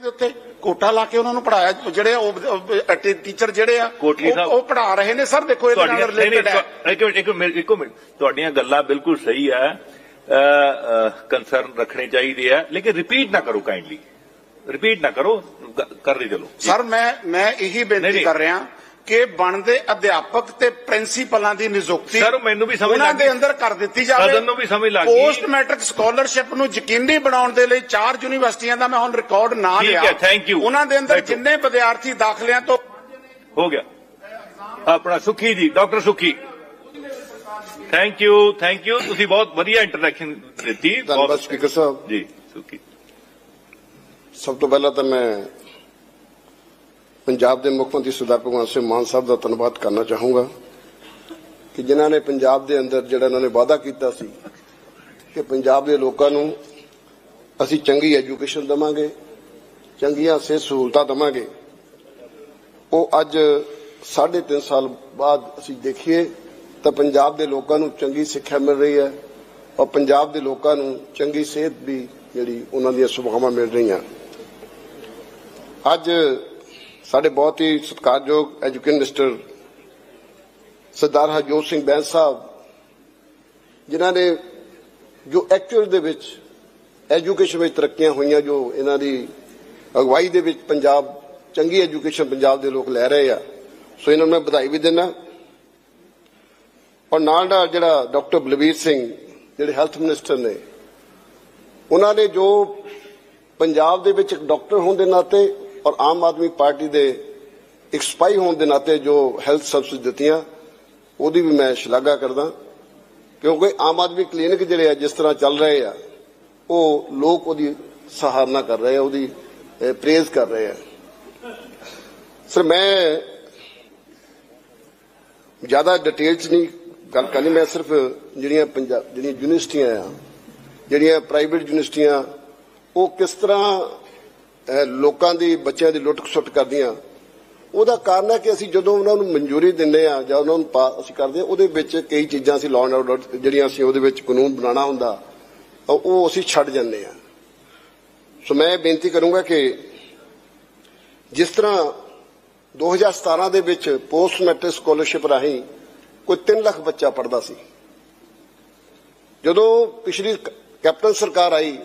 ਦੇ ਉੱਤੇ ਕੋਟਾ ਲਾ ਕੇ ਉਹਨਾਂ ਨੂੰ ਪੜਾਇਆ ਜਿਹੜੇ ਉਹ ਟੀਚਰ ਜਿਹੜੇ ਆ ਉਹ- ਪੜਾ ਰਹੇ ਨੇ। ਸਰ ਦੇਖੋ ਇਹਦੇ ਨਾਲ ਰਿਲੇਟਡ ਹੈ। ਇੱਕ ਮਿੰਟ ਇੱਕ ਮਿੰਟ ਤੁਹਾਡੀਆਂ ਗੱਲਾਂ ਬਿਲਕੁਲ ਸਹੀ ਹੈ। ਕੰਸਰਨ ਰੱਖਣੇ ਚਾਹੀਦੇ ਆ। ਲੇਕਿਨ ਰਿਪੀਟ ਨਾ ਕਰੋ ਕਾਈਂਡਲੀ ਰਿਪੀਟ ਨਾ ਕਰੋ ਕਰ ਰਹੀ ਚਲੋ। ਸਰ ਮੈਂ ਮੈਂ ਇਹੀ ਬੇਨਤੀ। ਕਰ ਰਿਹਾ ਕਿ ਬਣਦੇ ਅਧਿਆਪਕ ਤੇ ਪ੍ਰਿੰਸੀਪਲਾਂ ਦੀ ਨਿਯੁਕਤੀ ਸਰ, ਮੈਨੂੰ ਵੀ ਸਮਝ ਉਹਨਾਂ ਦੇ। ਅੰਦਰ ਕਰ ਦਿੱਤੀ ਜਾਵੇ ਸਦਨ ਨੂੰ ਵੀ ਸਮਝ ਲੱਗ ਗਈ। ਪੋਸਟ ਮੈਟ੍ਰਿਕ ਸਕਾਲਰਸ਼ਿਪ ਨੂੰ ਯਕੀਨੀ ਬਣਾਉਣ ਦੇ ਲਈ ਚਾਰ ਯੂਨੀਵਰਸਿਟੀਆਂ ਦਾ ਮੈਂ ਹੁਣ ਰਿਕਾਰਡ ਨਾ ਠੀਕ ਲਿਆ ਹੈ, thank you। ਉਹਨਾਂ ਦੇ ਅੰਦਰ। ਜਿੰਨੇ ਵਿਦਿਆਰਥੀ ਦਾਖਲਿਆਂ ਤੋਂ ਹੋ ਗਿਆ ਆਪਣਾ ਸੁਖੀ ਜੀ ਡਾਕਟਰ ਸੁਖੀ ਥੈਂਕ ਯੂ ਥੈਂਕ ਯੂ ਤੁਸੀਂ ਬਹੁਤ ਵਧੀਆ ਇੰਟਰੈਕਸ਼ਨ ਦਿੱਤੀ ਧੰਨਵਾਦ ਬਹੁਤ ਸਪੀਕਰ ਸਾਹਿਬ ਜੀ ਸੁਖੀ ਸਭ ਤੋਂ ਪਹਿਲਾਂ ਤਾਂ ਮੈਂ ਪੰਜਾਬ ਦੇ ਮੁੱਖ ਮੰਤਰੀ ਸਰਦਾਰ ਭਗਵੰਤ ਸਿੰਘ ਮਾਨ ਸਾਹਿਬ ਦਾ ਧੰਨਵਾਦ ਕਰਨਾ ਚਾਹੂੰਗਾ ਕਿ ਜਿਨ੍ਹਾਂ ਨੇ ਪੰਜਾਬ ਦੇ ਅੰਦਰ ਜਿਹੜਾ ਇਹਨਾਂ ਨੇ ਵਾਅਦਾ ਕੀਤਾ ਸੀ ਕਿ ਪੰਜਾਬ ਦੇ ਲੋਕਾਂ ਨੂੰ ਅਸੀਂ ਚੰਗੀ ਐਜੂਕੇਸ਼ਨ ਦਵਾਂਗੇ, ਚੰਗੀਆਂ ਸਿਹਤ ਸਹੂਲਤਾਂ ਦਵਾਂਗੇ। ਉਹ ਅੱਜ 3.5 ਸਾਲ ਬਾਅਦ ਅਸੀਂ ਦੇਖੀਏ ਤਾਂ ਪੰਜਾਬ ਦੇ ਲੋਕਾਂ ਨੂੰ ਚੰਗੀ ਸਿੱਖਿਆ ਮਿਲ ਰਹੀ ਹੈ ਔਰ ਪੰਜਾਬ ਦੇ ਲੋਕਾਂ ਨੂੰ ਚੰਗੀ ਸਿਹਤ ਵੀ ਜਿਹੜੀ ਉਹਨਾਂ ਦੀਆਂ ਸੁਵਿਧਾਵਾਂ ਮਿਲ ਰਹੀਆਂ। ਅੱਜ ਸਾਡੇ ਬਹੁਤ ਹੀ ਸਤਿਕਾਰਯੋਗ ਐਜੂਕੇਸ਼ਨ ਮਿਨਿਸਟਰ ਸਰਦਾਰ ਹਰਜੋਤ ਸਿੰਘ ਬੈਂਸ ਸਾਹਿਬ, ਜਿਨ੍ਹਾਂ ਨੇ ਜੋ ਐਕਚੁਅਲ ਦੇ ਵਿੱਚ ਐਜੂਕੇਸ਼ਨ ਵਿੱਚ ਤਰੱਕੀਆਂ ਹੋਈਆਂ, ਜੋ ਇਹਨਾਂ ਦੀ ਅਗਵਾਈ ਦੇ ਵਿੱਚ ਪੰਜਾਬ, ਚੰਗੀ ਐਜੂਕੇਸ਼ਨ ਪੰਜਾਬ ਦੇ ਲੋਕ ਲੈ ਰਹੇ ਆ, ਸੋ ਇਹਨਾਂ ਨੂੰ ਮੈਂ ਵਧਾਈ ਵੀ ਦਿੰਦਾ। ਔਰ ਨਾਲ ਨਾਲ ਜਿਹੜਾ ਡਾਕਟਰ ਬਲਬੀਰ ਸਿੰਘ, ਜਿਹੜੇ ਹੈਲਥ ਮਿਨਿਸਟਰ ਨੇ, ਉਹਨਾਂ ਨੇ ਜੋ ਪੰਜਾਬ ਦੇ ਵਿੱਚ ਇੱਕ ਡਾਕਟਰ ਹੋਣ ਦੇ ਨਾਤੇ ਔਰ ਆਮ ਆਦਮੀ ਪਾਰਟੀ ਦੇ ਇੱਕ ਸਪਾਈ ਹੋਣ ਦੇ ਨਾਤੇ ਜੋ ਹੈਲਥ ਸਬਸਿਡੀ ਦਿੱਤੀਆਂ, ਉਹਦੀ ਵੀ ਮੈਂ ਸ਼ਲਾਘਾ ਕਰਦਾ। ਕਿਉਂਕਿ ਆਮ ਆਦਮੀ ਕਲੀਨਿਕ ਜਿਹੜੇ ਆ, ਜਿਸ ਤਰ੍ਹਾਂ ਚੱਲ ਰਹੇ ਆ, ਉਹ ਲੋਕ ਉਹਦੀ ਸਹਾਰਨਾ ਕਰ ਰਹੇ ਆ, ਉਹਦੀ ਪ੍ਰੇਜ਼ ਕਰ ਰਹੇ ਆ। ਸਰ, ਮੈਂ ਜ਼ਿਆਦਾ ਡਿਟੇਲ ਚ ਨਹੀਂ ਗੱਲ ਕਰਨੀ, ਮੈਂ ਸਿਰਫ ਜਿਹੜੀਆਂ ਪੰਜਾਬ ਜਿਹੜੀਆਂ ਯੂਨੀਵਰਸਿਟੀਆਂ ਆ, ਜਿਹੜੀਆਂ ਪ੍ਰਾਈਵੇਟ ਯੂਨੀਵਰਸਿਟੀਆਂ, ਉਹ ਕਿਸ ਤਰ੍ਹਾਂ ਲੋਕਾਂ ਦੀ, ਬੱਚਿਆਂ ਦੀ ਲੁੱਟ ਖਸੁੱਟ ਕਰਦੀਆਂ। ਉਹਦਾ ਕਾਰਨ ਹੈ ਕਿ ਅਸੀਂ ਜਦੋਂ ਉਹਨਾਂ ਨੂੰ ਮਨਜ਼ੂਰੀ ਦਿੰਦੇ ਆ ਜਾਂ ਉਹਨਾਂ ਨੂੰ ਪਾ- ਅਸੀਂ ਕਰਦੇ ਆ ਉਹਦੇ ਵਿੱਚ ਕਈ ਚੀਜ਼ਾਂ ਅਸੀਂ ਲਾਅ ਐਂਡ ਆਰਡਰ ਜਿਹੜੀਆਂ ਅਸੀਂ ਉਹਦੇ ਵਿੱਚ ਕਾਨੂੰਨ ਬਣਾਉਣਾ ਹੁੰਦਾ ਉਹ- ਅਸੀਂ ਛੱਡ ਜਾਂਦੇ ਆ ਸੋ ਮੈਂ ਬੇਨਤੀ ਕਰੂੰਗਾ ਕਿ ਜਿਸ ਤਰ੍ਹਾਂ 2017 ਦੇ ਵਿੱਚ ਪੋਸਟ ਮੈਟ੍ਰਿਕ ਸਕਾਲਰਸ਼ਿਪ ਰਾਹੀਂ ਕੋਈ 3 ਲੱਖ ਬੱਚਾ ਪੜਦਾ ਸੀ। ਜਦੋਂ ਪਿਛਲੀ ਕੈਪਟਨ ਸਰਕਾਰ ਆਈ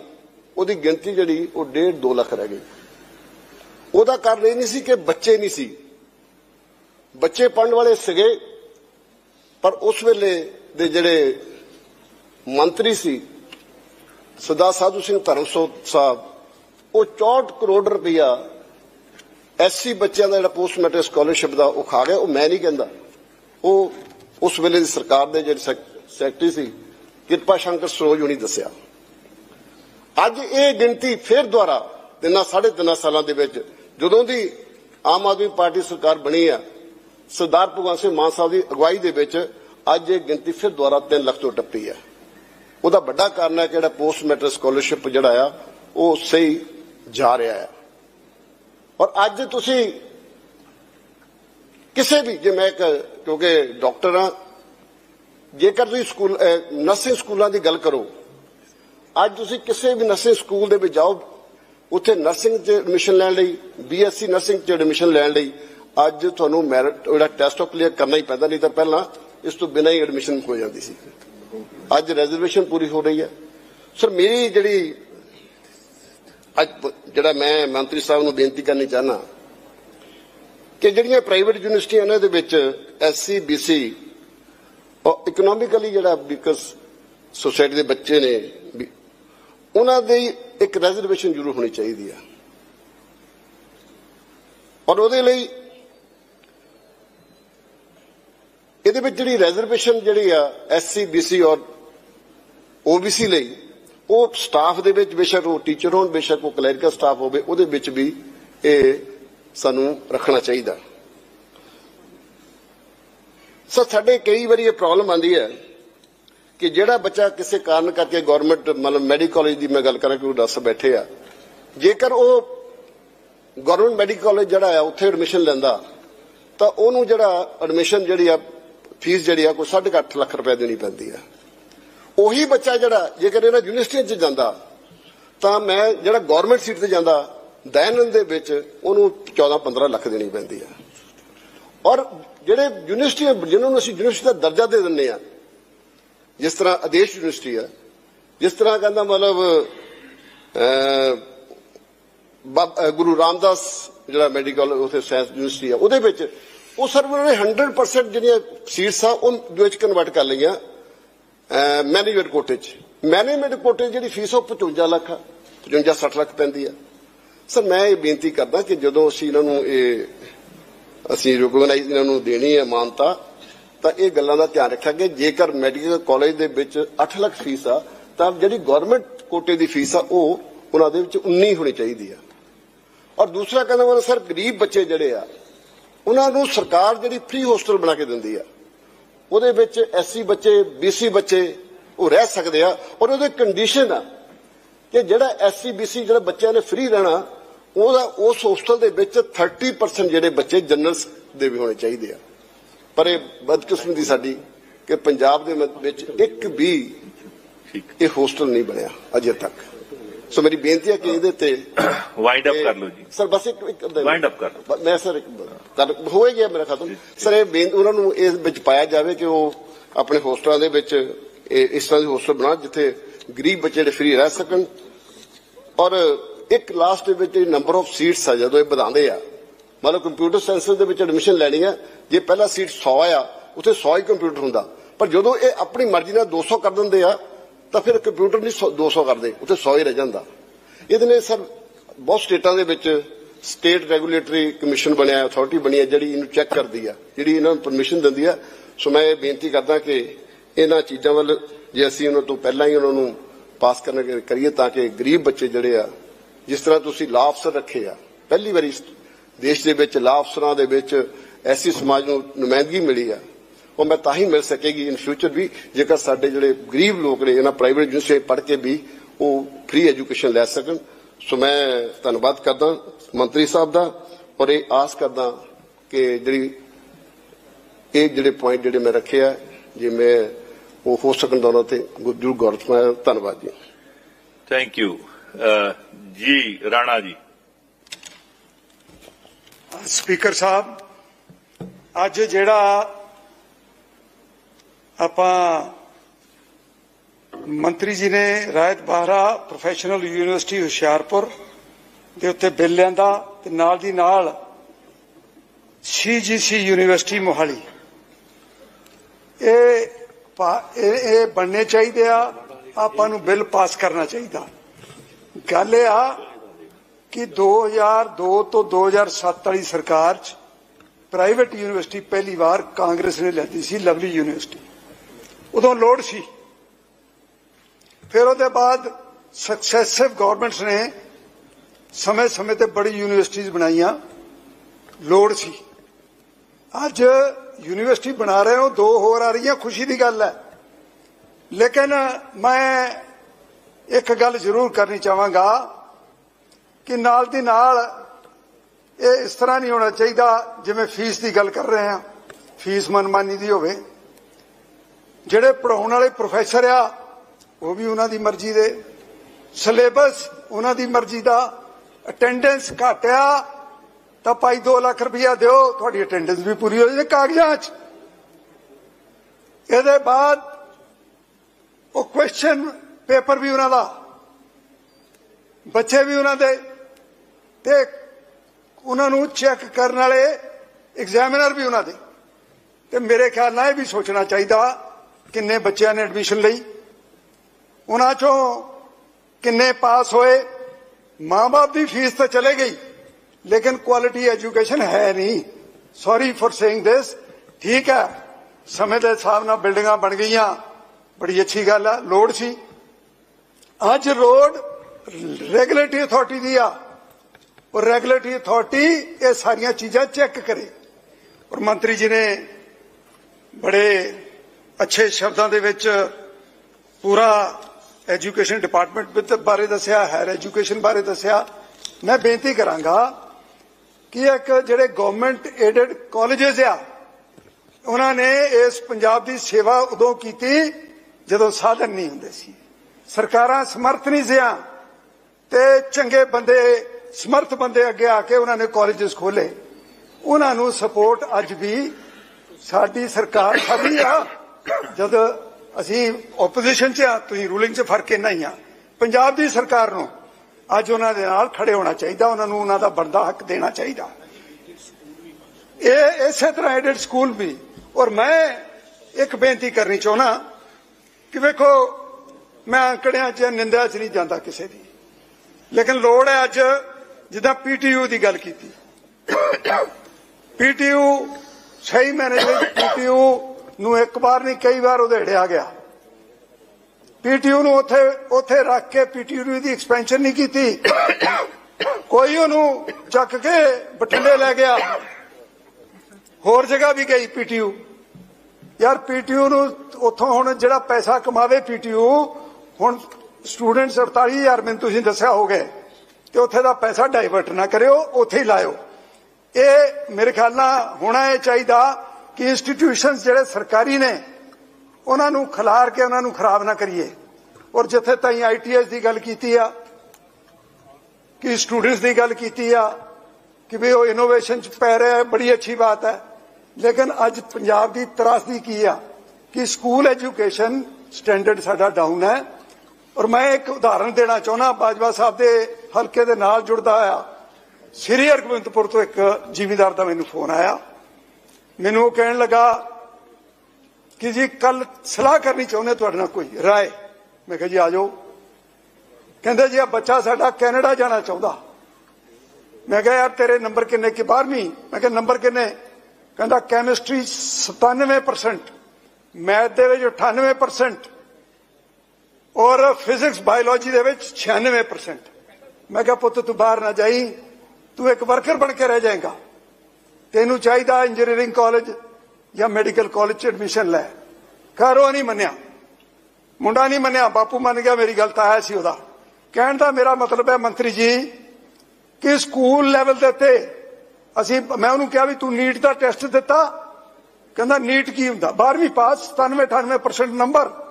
ਉਹਦੀ ਗਿਣਤੀ ਜਿਹੜੀ, ਉਹ 1.5 2 ਲੱਖ ਰਹਿ ਗਈ। ਉਹਦਾ ਕਾਰਨ ਇਹ ਨਹੀਂ ਸੀ ਕਿ ਬੱਚੇ ਨਹੀਂ ਸੀ। ਬੱਚੇ ਪੜਨ ਵਾਲੇ ਸੀਗੇ, ਪਰ ਉਸ ਵੇਲੇ ਦੇ ਜਿਹੜੇ ਮੰਤਰੀ ਸੀ, ਸਰਦਾਰ ਸਾਧੂ ਸਿੰਘ ਧਰਮਸੋਤ ਸਾਹਿਬ, ਉਹ 64 ਕਰੋੜ ਰੁਪਇਆ ਐਸਸੀ ਬੱਚਿਆਂ ਦਾ ਜਿਹੜਾ ਪੋਸਟ ਮੈਟ੍ਰਿਕ ਸਕਾਲਰਸ਼ਿਪ ਦਾ ਉਹ ਖਾ ਗਿਆ। ਉਹ ਮੈਂ ਨਹੀਂ ਕਹਿੰਦਾ। ਉਹ ਉਸ ਵੇਲੇ ਦੀ ਸਰਕਾਰ ਦੇ ਜਿਹੜੇ ਸੈਕਟਰੀ ਸੀ, ਕਿਰਪਾ ਸ਼ੰਕਰ ਸਰੋਜ ਹੁਣੀ ਦੱਸਿਆ। ਅੱਜ ਇਹ ਗਿਣਤੀ ਫਿਰ ਦੁਆਰਾ ਤਿੰਨਾਂ, ਸਾਢੇ ਤਿੰਨਾਂ ਸਾਲਾਂ ਦੇ ਵਿੱਚ ਜਦੋਂ ਦੀ ਆਮ ਆਦਮੀ ਪਾਰਟੀ ਸਰਕਾਰ ਬਣੀ ਆ, ਸਰਦਾਰ ਭਗਵੰਤ ਸਿੰਘ ਮਾਨ ਸਾਹਿਬ ਦੀ ਅਗਵਾਈ ਦੇ ਵਿੱਚ ਅੱਜ ਇਹ ਗਿਣਤੀ ਫਿਰ ਦੁਆਰਾ 3 ਲੱਖ ਤੋਂ ਟੱਪੀ ਆ। ਉਹਦਾ ਵੱਡਾ ਕਾਰਨ ਹੈ ਕਿ ਜਿਹੜਾ ਪੋਸਟ ਮੈਟ੍ਰਿਕ ਸਕਾਲਰਸ਼ਿਪ ਜਿਹੜਾ ਆ, ਉਹ ਸਹੀ ਜਾ ਰਿਹਾ ਆ। ਔਰ ਅੱਜ ਤੁਸੀਂ ਕਿਸੇ ਵੀ, ਜੇ ਮੈਂ ਇੱਕ, ਕਿਉਂਕਿ ਡਾਕਟਰ ਹਾਂ ਜੇਕਰ ਤੁਸੀਂ ਸਕੂਲ ਨਰਸਿੰਗ ਸਕੂਲਾਂ ਦੀ ਗੱਲ ਕਰੋ ਅੱਜ ਤੁਸੀਂ ਕਿਸੇ ਵੀ ਨਰਸਿੰਗ ਸਕੂਲ ਦੇ ਵਿੱਚ ਜਾਓ, ਉੱਥੇ ਨਰਸਿੰਗ 'ਚ ਐਡਮਿਸ਼ਨ ਲੈਣ ਲਈ ਬੀਐਸਸੀ ਨਰਸਿੰਗ 'ਚ ਐਡਮਿਸ਼ਨ ਲੈਣ ਲਈ ਅੱਜ ਤੁਹਾਨੂੰ ਮੈਰਿਟ ਜਿਹੜਾ ਟੈਸਟ ਆਫ ਕਲੀਅਰ ਕਰਨਾ ਹੀ ਪੈਂਦਾ, ਨਹੀਂ ਤਾਂ ਪਹਿਲਾਂ ਇਸ ਤੋਂ ਬਿਨਾਂ ਹੀ ਐਡਮਿਸ਼ਨ ਹੋ ਜਾਂਦੀ ਸੀ। ਅੱਜ ਰਿਜ਼ਰਵੇਸ਼ਨ ਪੂਰੀ ਹੋ ਰਹੀ ਹੈ। ਸਰ ਮੇਰੀ ਜਿਹੜੀ ਅੱਜ ਜਿਹੜਾ ਮੈਂ ਮੰਤਰੀ ਸਾਹਿਬ ਨੂੰ ਬੇਨਤੀ ਕਰਨੀ ਚਾਹਨਾ ਕਿ ਜਿਹੜੀਆਂ ਪ੍ਰਾਈਵੇਟ ਯੂਨੀਵਰਸਿਟੀਆਂ ਨੇ ਦੇ ਵਿੱਚ ਐਸਸੀ ਬੀਸੀ ਔਰ ਇਕਨੋਮਿਕਲੀ ਜਿਹੜਾ ਬਿਕਸ ਸੋਸਾਇਟੀ ਦੇ ਬੱਚੇ ਨੇ ਉਹਨਾਂ ਦੀ ਇੱਕ ਰਿਜ਼ਰਵੇਸ਼ਨ ਜ਼ਰੂਰ ਹੋਣੀ ਚਾਹੀਦੀ ਹੈ ਔਰ ਉਹਦੇ ਲਈ ਇਹਦੇ ਵਿੱਚ ਜਿਹੜੀ ਰਿਜ਼ਰਵੇਸ਼ਨ ਜਿਹੜੀ ਆ ਐਸਸੀ ਬੀਸੀ ਔਰ ਓਬੀਸੀ ਲਈ, ਉਹ ਸਟਾਫ ਦੇ ਵਿੱਚ ਬੇਸ਼ੱਕ ਉਹ ਟੀਚਰ ਹੋਣ, ਬੇਸ਼ੱਕ ਉਹ ਕਲੈਰੀਕਲ ਸਟਾਫ ਹੋਵੇ, ਉਹਦੇ ਵਿੱਚ ਵੀ ਇਹ ਸਾਨੂੰ ਰੱਖਣਾ ਚਾਹੀਦਾ। ਸਰ, ਸਾਡੇ ਕਈ ਵਾਰੀ ਇਹ ਪ੍ਰੋਬਲਮ ਆਂਦੀ ਹੈ। ਕਿ ਜਿਹੜਾ ਬੱਚਾ ਕਿਸੇ ਕਾਰਨ ਕਰਕੇ ਗਵਰਨਮੈਂਟ ਮਤਲਬ ਮੈਡੀਕਲ ਕਾਲਜ ਦੀ ਮੈਂ ਗੱਲ ਕਰਾਂ ਕਿ ਉਹ ਦੱਸ ਬੈਠੇ ਆ, ਜੇਕਰ ਉਹ ਗਵਰਨਮੈਂਟ ਮੈਡੀਕਲ ਕਾਲਜ ਜਿਹੜਾ ਆ, ਉੱਥੇ ਐਡਮਿਸ਼ਨ ਲੈਂਦਾ, ਤਾਂ ਉਹਨੂੰ ਜਿਹੜਾ ਐਡਮਿਸ਼ਨ ਜਿਹੜੀ ਆ ਫੀਸ ਜਿਹੜੀ ਆ, ਕੋਈ 8.5 ਲੱਖ ਰੁਪਏ ਦੇਣੀ ਪੈਂਦੀ ਆ। ਉਹੀ ਬੱਚਾ ਜਿਹੜਾ, ਜੇਕਰ ਇਹਨਾਂ ਯੂਨੀਵਰਸਿਟੀਆਂ 'ਚ ਜਾਂਦਾ, ਤਾਂ ਮੈਂ ਜਿਹੜਾ ਗਵਰਨਮੈਂਟ ਸੀਟ ਤੇ ਜਾਂਦਾ ਦੈਨੰਦ ਦੇ ਵਿੱਚ ਉਹਨੂੰ 14-15 ਲੱਖ ਦੇਣੀ ਪੈਂਦੀ ਆ। ਔਰ ਜਿਹੜੇ ਯੂਨੀਵਰਸਿਟੀ ਜਿਨ੍ਹਾਂ ਨੂੰ ਅਸੀਂ ਯੂਨੀਵਰਸਿਟੀ ਦਾ ਦਰਜਾ ਦੇ ਦਿੰਦੇ ਆ ਜਿਸ ਤਰ੍ਹਾਂ ਆਦੇਸ਼ ਯੂਨੀਵਰਸਿਟੀ ਆ ਜਿਸ ਤਰ੍ਹਾਂ ਕਹਿੰਦਾ ਮਤਲਬ ਅਹ, ਗੁਰੂ ਰਾਮਦਾਸ ਜਿਹੜਾ ਮੈਡੀਕਲ ਉਥੇ ਸਾਇੰਸ ਯੂਨੀਵਰਸਿਟੀ ਆ ਉਹਦੇ ਵਿੱਚ ਉਹ ਸਰ ਉਹਨਾਂ ਨੇ 100% ਜਿਹੜੀਆਂ ਸੀਟਸ ਆ ਉਹ ਵਿੱਚ ਕਨਵਰਟ ਕਰ ਲਈਆਂ ਮੈਨੇਜਮੈਂਟ ਕੋਟੇ 'ਚ। ਮੈਨੇਜਮੈਂਟ ਕੋਟੇ 'ਚ ਜਿਹੜੀ ਫੀਸ ਆ ਉਹ 55 ਲੱਖ ਆ 55 60 ਲੱਖ ਪੈਂਦੀ ਆ। ਸਰ ਮੈਂ ਇਹ ਬੇਨਤੀ ਕਰਦਾ ਕਿ ਜਦੋਂ ਅਸੀਂ ਇਹਨਾਂ ਨੂੰ ਇਹ ਅਸੀਂ ਰਿਕਗਨਾਈਜ਼ ਇਹਨਾਂ ਨੂੰ ਦੇਣੀ ਹੈ ਮਾਨਤਾ ਤਾਂ ਇਹ ਗੱਲਾਂ ਦਾ ਧਿਆਨ ਰੱਖਾਂਗੇ। ਜੇਕਰ ਮੈਡੀਕਲ ਕਾਲਜ ਦੇ ਵਿੱਚ 8 ਲੱਖ ਫੀਸ ਆ, ਤਾਂ ਜਿਹੜੀ ਗਵਰਨਮੈਂਟ ਕੋਟੇ ਦੀ ਫੀਸ ਆ, ਉਹ ਉਹਨਾਂ ਦੇ ਵਿੱਚ 19 ਹੋਣੀ ਚਾਹੀਦੀ ਆ। ਔਰ ਦੂਸਰਾ ਕਹਿੰਦਾ ਮੈਂ ਸਰ, ਗਰੀਬ ਬੱਚੇ ਜਿਹੜੇ ਆ, ਉਹਨਾਂ ਨੂੰ ਸਰਕਾਰ ਜਿਹੜੀ ਫ੍ਰੀ ਹੋਸਟਲ ਬਣਾ ਕੇ ਦਿੰਦੀ ਆ। ਉਹਦੇ ਵਿੱਚ ਐਸਸੀ ਬੱਚੇ ਬੀਸੀ ਬੱਚੇ, ਉਹ ਰਹਿ ਸਕਦੇ ਆ। ਔਰ ਉਹਦੇ ਕੰਡੀਸ਼ਨ ਆ ਕਿ ਜਿਹੜਾ ਐਸਸੀ ਬੀਸੀ ਜਿਹੜਾ ਬੱਚਿਆਂ ਨੇ ਫ੍ਰੀ ਰਹਿਣਾ, ਉਹਦਾ ਉਸ ਹੋਸਟਲ ਦੇ ਵਿੱਚ 30% ਜਿਹੜੇ ਬੱਚੇ ਜਨਰਲ ਦੇ ਵੀ ਹੋਣੇ ਚਾਹੀਦੇ ਆ। ਪਰ ਇਹ ਬਦਕਿਸਮਤੀ ਸਾਡੀ ਕਿ ਪੰਜਾਬ ਦੇ ਵਿੱਚ ਇੱਕ ਵੀ ਇਹ ਹੋਸਟਲ ਨਹੀਂ ਬਣਿਆ ਅਜੇ ਤੱਕ। ਸੋ ਮੇਰੀ ਬੇਨਤੀ ਹੈ ਕਿ ਇਹਦੇ ਤੇ ਵਾਈਂਡ ਅਪ ਕਰ ਲਓ ਜੀ। ਸਰ ਬਸ ਇੱਕ ਇੱਕ ਵਾਈਂਡ ਅਪ ਕਰ ਲਓ। ਮੈਂ ਸਰ ਇੱਕ- ਕਰ ਹੋ ਹੀ ਗਿਆ ਮੇਰਾ ਖਤਮ। ਸਰ ਇਹ ਬੇਨ ਉਹਨਾਂ ਨੂੰ ਇਸ ਵਿੱਚ ਪਾਇਆ ਜਾਵੇ ਕਿ ਉਹ ਆਪਣੇ ਹੋਸਟਲਾਂ ਦੇ ਵਿੱਚ ਇਸ ਤਰ੍ਹਾਂ ਦੇ ਹੋਸਟਲ ਬਣਾ ਜਿੱਥੇ ਗਰੀਬ ਬੱਚੇ ਜਿਹੜੇ ਫ੍ਰੀ ਰਹਿ ਸਕਣ। ਔਰ ਇੱਕ ਲਾਸਟ ਦੇ ਵਿੱਚ ਨੰਬਰ ਆਫ ਸੀਟਸ ਆ ਜਦੋਂ ਇਹ ਵਧਾਉਂਦੇ ਆ ਮਤਲਬ ਕੰਪਿਊਟਰ ਸਾਇੰਸ ਦੇ ਵਿੱਚ ਐਡਮਿਸ਼ਨ ਲੈਣੀ ਆ ਜੇ ਪਹਿਲਾ ਸੀਟ 100 ਆ, ਉੱਥੇ 100 ਹੀ ਕੰਪਿਊਟਰ ਹੁੰਦਾ। ਪਰ ਜਦੋਂ ਇਹ ਆਪਣੀ ਮਰਜ਼ੀ ਨਾਲ 200 ਕਰ ਦਿੰਦੇ ਆ, ਤਾਂ ਫਿਰ ਕੰਪਿਊਟਰ ਨਹੀਂ 100 200 ਕਰਦੇ, ਉੱਥੇ 100 ਹੀ ਰਹਿ ਜਾਂਦਾ। ਇਹਦੇ ਨੇ ਸਰ, ਬਹੁਤ ਸਟੇਟਾਂ ਦੇ ਵਿੱਚ ਸਟੇਟ ਰੈਗੂਲੇਟਰੀ ਕਮਿਸ਼ਨ ਬਣਿਆ ਅਥਾਰਟੀ ਬਣੀ ਹੈ ਜਿਹੜੀ ਇਹਨੂੰ ਚੈੱਕ ਕਰਦੀ ਆ, ਜਿਹੜੀ ਇਹਨਾਂ ਨੂੰ ਪਰਮਿਸ਼ਨ ਦਿੰਦੀ ਆ। ਸੋ ਮੈਂ ਇਹ ਬੇਨਤੀ ਕਰਦਾ ਕਿ ਇਹਨਾਂ ਚੀਜ਼ਾਂ ਵੱਲ ਜੇ ਅਸੀਂ ਉਹਨਾਂ ਤੋਂ ਪਹਿਲਾਂ ਹੀ ਉਹਨਾਂ ਨੂੰ ਪਾਸ ਕਰਨ ਕਰੀਏ, ਤਾਂ ਕਿ ਗਰੀਬ ਬੱਚੇ ਜਿਹੜੇ ਆ, ਜਿਸ ਤਰ੍ਹਾਂ ਤੁਸੀਂ ਲਾਅ ਅਫਸਰ ਰੱਖੇ ਆ, ਪਹਿਲੀ ਵਾਰੀ ਦੇਸ਼ ਦੇ ਵਿੱਚ ਲਾਭ ਅਫਸਰਾਂ ਦੇ ਵਿੱਚ ਐਸੀ ਸਮਾਜ ਨੂੰ ਨੁਮਾਇੰਦਗੀ ਮਿਲੀ ਆ ਉਹ ਮੈਂ ਤਾਂ ਹੀ ਮਿਲ ਸਕੇਗੀ ਇਨ ਫਿਊਚਰ ਵੀ ਜੇਕਰ ਸਾਡੇ ਜਿਹੜੇ ਗਰੀਬ ਲੋਕ ਨੇ ਇਹਨਾਂ ਪ੍ਰਾਈਵੇਟ ਯੂਨੀਵਰਸਿਟੀ ਪੜ੍ਹ ਕੇ ਵੀ ਉਹ ਫ੍ਰੀ ਐਜੂਕੇਸ਼ਨ ਲੈ ਸਕਣ। ਸੋ ਮੈਂ ਧੰਨਵਾਦ ਕਰਦਾ ਮੰਤਰੀ ਸਾਹਿਬ ਦਾ ਔਰ ਇਹ ਆਸ ਕਰਦਾ ਕਿ ਜਿਹੜੀ ਇਹ ਜਿਹੜੇ ਪੁਆਇੰਟ ਜਿਹੜੇ ਮੈਂ ਰੱਖੇ ਆ ਜੇ ਮੈਂ ਉਹ ਹੋ ਸਕਣ ਉਹਨਾਂ ਤੇ ਜਰੂਰ ਗੌਰ ਕਰਨਾ। ਧੰਨਵਾਦ ਜੀ। ਥੈਂਕ ਯੂ ਜੀ ਰਾਣਾ ਜੀ। ਸਪੀਕਰ ਸਾਹਿਬ ਅੱਜ ਜਿਹੜਾ ਆਪਾਂ ਮੰਤਰੀ ਜੀ ਨੇ ਰਾਇਤ ਬਾਹਰਾ ਪ੍ਰੋਫੈਸ਼ਨਲ ਯੂਨੀਵਰਸਿਟੀ ਹੁਸ਼ਿਆਰਪੁਰ ਦੇ ਉੱਤੇ ਬਿੱਲ ਲਿਆਂਦਾ ਤੇ ਨਾਲ ਦੀ ਨਾਲ ਸੀਜੀਸੀ ਯੂਨੀਵਰਸਿਟੀ ਮੋਹਾਲੀ। ਇਹ ਇਹ ਬਣਨੇ ਚਾਹੀਦੇ ਆ, ਆਪਾਂ ਨੂੰ ਬਿੱਲ ਪਾਸ ਕਰਨਾ ਚਾਹੀਦਾ। ਗੱਲ ਇਹ ਆ ਕਿ 2002 ਤੋਂ 2007 ਵਾਲੀ ਸਰਕਾਰ 'ਚ ਪ੍ਰਾਈਵੇਟ ਯੂਨੀਵਰਸਿਟੀ ਪਹਿਲੀ ਵਾਰ ਕਾਂਗਰਸ ਨੇ ਲੈਤੀ ਸੀ, ਲਵਲੀ ਯੂਨੀਵਰਸਿਟੀ। ਉਦੋਂ ਲੋੜ ਸੀ। ਫਿਰ ਉਹਦੇ ਬਾਅਦ ਸਕਸੈਸਿਵ ਗਵਰਨਮੈਂਟਸ ਨੇ ਸਮੇਂ-ਸਮੇਂ ਤੇ ਬੜੀ ਯੂਨੀਵਰਸਿਟੀਆਂ ਬਣਾਈਆਂ। ਲੋੜ ਸੀ। ਅੱਜ ਯੂਨੀਵਰਸਿਟੀ ਬਣਾ ਰਹੇ ਹੋ, ਦੋ ਹੋਰ ਆ ਰਹੀਆਂ, ਖੁਸ਼ੀ ਦੀ ਗੱਲ ਹੈ। ਲੇਕਿਨ ਮੈਂ ਇੱਕ ਗੱਲ ਜ਼ਰੂਰ ਕਰਨੀ ਚਾਹਾਂਗਾ ਕਿ ਨਾਲ ਦੀ ਨਾਲ ਇਹ ਇਸ ਤਰ੍ਹਾਂ ਨਹੀਂ ਹੋਣਾ ਚਾਹੀਦਾ ਜਿਵੇਂ ਫੀਸ ਦੀ ਗੱਲ ਕਰ ਰਹੇ ਹਾਂ। ਫੀਸ ਮਨਮਾਨੀ ਦੀ ਹੋਵੇ। ਜਿਹੜੇ ਪੜਾਉਣ ਵਾਲੇ ਪ੍ਰੋਫੈਸਰ ਆ, ਉਹ ਵੀ ਉਹਨਾਂ ਦੀ ਮਰਜ਼ੀ ਦੇ। ਸਿਲੇਬਸ ਉਹਨਾਂ ਦੀ ਮਰਜ਼ੀ ਦਾ। ਅਟੈਂਡੈਂਸ ਘਟਿਆ ਤਾਂ ਭਾਈ 2 ਲੱਖ ਰੁਪਇਆ ਦਿਓ, ਤੁਹਾਡੀ ਅਟੈਂਡੈਂਸ ਵੀ ਪੂਰੀ ਹੋ ਜਾਏ ਕਾਗਜ਼ਾਂ 'ਚ। ਇਹਦੇ ਬਾਅਦ ਉਹ ਕੁਐਸਚਨ ਪੇਪਰ ਵੀ ਉਹਨਾਂ ਦਾ, ਬੱਚੇ ਵੀ ਉਹਨਾਂ ਦੇ। ਤੇ ਉਹਨਾਂ ਨੂੰ ਚੈੱਕ ਕਰਨ ਵਾਲੇ ਐਗਜ਼ਾਮੀਨਰ ਵੀ ਉਹਨਾਂ ਦੇ। ਤੇ ਮੇਰੇ ਖਿਆਲ ਨਾਲ ਇਹ ਵੀ ਸੋਚਣਾ ਚਾਹੀਦਾ ਕਿੰਨੇ ਬੱਚਿਆਂ ਨੇ ਐਡਮਿਸ਼ਨ ਲਈ। ਉਹਨਾਂ ਚੋਂ ਕਿੰਨੇ ਪਾਸ ਹੋਏ। ਮਾਂ-ਬਾਪ ਦੀ ਫੀਸ ਤਾਂ ਚਲੇ ਗਈ, ਲੇਕਿਨ ਕੁਆਲਿਟੀ ਐਜੂਕੇਸ਼ਨ ਹੈ ਨਹੀਂ। ਸੌਰੀ ਫॉर ਸੇਇੰਗ ਦਿਸ ਠੀਕ ਹੈ, ਸਮੇਂ ਦੇ ਹਿਸਾਬ ਨਾਲ ਬਿਲਡਿੰਗਾਂ ਬਣ ਗਈਆਂ। ਬੜੀ ਅੱਛੀ ਗੱਲ ਆ, ਲੋੜ ਸੀ। ਅੱਜ ਰੋਡ ਰੈਗੂਲੇਟਰੀ ਅਥਾਰਟੀ ਦੀ ਆ। ਔਰ ਰੈਗੂਲੇਟਰੀ ਅਥਾਰਟੀ ਇਹ ਸਾਰੀਆਂ ਚੀਜ਼ਾਂ ਚੈੱਕ ਕਰੇ। ਔਰ ਮੰਤਰੀ ਜੀ ਨੇ ਬੜੇ ਅੱਛੇ ਸ਼ਬਦਾਂ ਦੇ ਵਿੱਚ ਪੂਰਾ ਐਜੂਕੇਸ਼ਨ ਡਿਪਾਰਟਮੈਂਟ ਬਾਰੇ ਦੱਸਿਆ ਹਾਇਰ ਐਜੂਕੇਸ਼ਨ ਬਾਰੇ ਦੱਸਿਆ। ਮੈਂ ਬੇਨਤੀ ਕਰਾਂਗਾ ਕਿ ਇੱਕ ਜਿਹੜੇ ਗਵਰਨਮੈਂਟ ਏਡਡ ਕਾਲਜਸ ਆ, ਉਹਨਾਂ ਨੇ ਇਸ ਪੰਜਾਬ ਦੀ ਸੇਵਾ ਉਦੋਂ ਕੀਤੀ ਜਦੋਂ ਸਾਧਨ ਨਹੀਂ ਹੁੰਦੇ ਸੀ। ਸਰਕਾਰਾਂ ਸਮਰਥ ਨਹੀਂ ਸਿਆਂ ਤੇ ਚੰਗੇ ਬੰਦੇ ਸਮਰਥ ਬੰਦੇ ਅੱਗੇ ਆ ਕੇ ਉਹਨਾਂ ਨੇ ਕਾਲਜਸ ਖੋਲੇ ਉਹਨਾਂ ਨੂੰ ਸਪੋਰਟ ਅੱਜ ਵੀ ਸਾਡੀ ਸਰਕਾਰ ਸਾਡੀ ਆ। ਜਦ ਅਸੀਂ ਆਪੋਜੀਸ਼ਨ 'ਚ ਆ, ਤੁਸੀਂ ਰੂਲਿੰਗ 'ਚ ਫ਼ਰਕ ਇੰਨਾ ਹੀ ਆ। ਪੰਜਾਬ ਦੀ ਸਰਕਾਰ ਨੂੰ ਅੱਜ ਉਹਨਾਂ ਦੇ ਨਾਲ ਖੜੇ ਹੋਣਾ ਚਾਹੀਦਾ, ਉਹਨਾਂ ਨੂੰ ਉਹਨਾਂ ਦਾ ਬਣਦਾ ਹੱਕ ਦੇਣਾ ਚਾਹੀਦਾ। ਇਹ ਇਸੇ ਤਰ੍ਹਾਂ ਐਡਡ ਸਕੂਲ ਵੀ। ਔਰ ਮੈਂ ਇੱਕ ਬੇਨਤੀ ਕਰਨੀ ਚਾਹੁੰਦਾ ਕਿ ਵੇਖੋ, ਮੈਂ ਅੰਕੜਿਆਂ 'ਚ ਨਿੰਦਿਆ 'ਚ ਨਹੀਂ ਜਾਂਦਾ ਕਿਸੇ ਦੀ। ਲੇਕਿਨ ਲੋੜ ਹੈ ਅੱਜ ਜਿੱਦਾਂ ਪੀਟੀਯੂ ਦੀ ਗੱਲ ਕੀਤੀ। ਪੀਟੀਯੂ, ਸਹੀ ਮੈਨੇਜਮੈਂਟ ਪੀਟੀਯੂ ਨੂੰ ਇੱਕ ਵਾਰ ਨਹੀਂ, ਕਈ ਵਾਰ ਉਧੇੜਿਆ ਗਿਆ। ਪੀਟੀਯੂ ਨੂੰ ਉੱਥੇ ਉੱਥੇ ਰੱਖ ਕੇ ਪੀਟੀਯੂ ਦੀ ਐਕਸਪੈਂਸ਼ਨ ਨਹੀਂ ਕੀਤੀ। ਕੋਈ ਉਹਨੂੰ ਚੱਕ ਕੇ ਬਠਿੰਡੇ ਲੈ ਗਿਆ। ਹੋਰ ਜਗ੍ਹਾ ਵੀ ਗਈ ਪੀਟੀਯੂ। ਯਾਰ ਪੀਟੀਯੂ ਨੂੰ ਉੱਥੋਂ ਹੁਣ ਜਿਹੜਾ ਪੈਸਾ ਕਮਾਵੇ ਪੀਟੀਯੂ, ਹੁਣ ਸਟੂਡੈਂਟਸ 48000 ਮੈਨੂੰ ਤੁਸੀਂ ਦੱਸਿਆ ਹੋ ਗਏ ਤੇ ਉੱਥੇ ਦਾ ਪੈਸਾ ਡਾਈਵਰਟ ਨਾ ਕਰਿਓ, ਉੱਥੇ ਹੀ ਲਾਇਓ। ਇਹ ਮੇਰੇ ਖਿਆਲ ਨਾਲ ਹੋਣਾ ਇਹ ਚਾਹੀਦਾ ਕਿ ਇੰਸਟੀਟਿਊਸ਼ਨਸ ਜਿਹੜੇ ਸਰਕਾਰੀ ਨੇ, ਉਹਨਾਂ ਨੂੰ ਖਿਲਾਰ ਕੇ ਉਹਨਾਂ ਨੂੰ ਖਰਾਬ ਨਾ ਕਰੀਏ। ਔਰ ਜਿੱਥੇ ਤਾਈਂ ਆਈਟੀਐਸ ਦੀ ਗੱਲ ਕੀਤੀ ਆ, ਕਿ ਸਟੂਡੈਂਟਸ ਦੀ ਗੱਲ ਕੀਤੀ ਆ, ਕਿ ਵੀ ਉਹ ਇਨੋਵੇਸ਼ਨ ਚ ਪੈ ਰਿਹਾ ਹੈ ਬੜੀ ਅੱਛੀ ਬਾਤ ਹੈ। ਲੇਕਿਨ ਅੱਜ ਪੰਜਾਬ ਦੀ ਤਰਾਸਦੀ ਕੀ ਆ? ਕਿ ਸਕੂਲ ਐਜੂਕੇਸ਼ਨ ਸਟੈਂਡਰਡ ਸਾਡਾ ਡਾਊਨ ਹੈ। ਔਰ ਮੈਂ ਇੱਕ ਉਦਾਹਰਣ ਦੇਣਾ ਚਾਹੁੰਦਾ, ਬਾਜਵਾ ਸਾਹਿਬ ਦੇ ਹਲਕੇ ਦੇ ਨਾਲ ਜੁੜਦਾ ਆ ਸ੍ਰੀ ਹਰਗੋਬਿੰਦਪੁਰ ਤੋਂ ਇੱਕ ਜ਼ਿਮੀਂਦਾਰ ਦਾ ਮੈਨੂੰ ਫੋਨ ਆਇਆ। ਮੈਨੂੰ ਉਹ ਕਹਿਣ ਲੱਗਾ ਕਿ ਜੀ ਕੱਲ ਸਲਾਹ ਕਰਨੀ ਚਾਹੁੰਦੇ ਤੁਹਾਡੇ ਨਾਲ ਕੋਈ ਰਾਏ? ਮੈਂ ਕਿਹਾ ਜੀ, ਆ ਜਾਓ। ਕਹਿੰਦੇ ਜੀ, ਆ ਬੱਚਾ ਸਾਡਾ ਕੈਨੇਡਾ ਜਾਣਾ ਚਾਹੁੰਦਾ। ਮੈਂ ਕਿਹਾ, ਯਾਰ ਤੇਰੇ ਨੰਬਰ ਕਿੰਨੇ ਕਿ 12ਵੀਂ ਮੈਂ ਕਿਹਾ, ਨੰਬਰ ਕਿੰਨੇ? ਕਹਿੰਦਾ, ਕੈਮਿਸਟਰੀ 97% ਮੈਥ ਦੇ ਵਿੱਚ 98% ਔਰ ਫਿਜ਼ਿਕਸ ਬਾਇਓਲੋਜੀ ਦੇ ਵਿੱਚ 96% ਮੈਂ ਕਿਹਾ, ਪੁੱਤ, ਤੂੰ ਬਾਹਰ ਨਾ ਜਾਈ। ਤੂੰ ਇੱਕ ਵਰਕਰ ਬਣ ਕੇ ਰਹਿ ਜਾਏਗਾ। ਤੈਨੂੰ ਚਾਹੀਦਾ ਇੰਜੀਨੀਅਰਿੰਗ ਕਾਲਜ ਜਾਂ ਮੈਡੀਕਲ ਕਾਲਜ ਚ ਐਡਮਿਸ਼ਨ ਲੈ। ਘਰ ਉਹ ਨਹੀਂ ਮੰਨਿਆ। ਮੁੰਡਾ ਨਹੀਂ ਮੰਨਿਆ। ਬਾਪੂ ਮੰਨ ਗਿਆ, ਮੇਰੀ ਗੱਲ ਤਾਂ ਆਇਆ ਸੀ ਉਹਦਾ। ਕਹਿਣ ਦਾ ਮੇਰਾ ਮਤਲਬ ਹੈ, ਮੰਤਰੀ ਜੀ, ਕਿ ਸਕੂਲ ਲੈਵਲ ਦੇ ਉੱਤੇ ਅਸੀਂ, ਮੈਂ ਉਹਨੂੰ ਕਿਹਾ ਵੀ ਤੂੰ ਨੀਟ ਦਾ ਟੈਸਟ ਦਿੱਤਾ। ਕਹਿੰਦਾ ਨੀਟ ਕੀ ਹੁੰਦਾ? 12ਵੀਂ ਪਾਸ 97 98% ਨੰਬਰ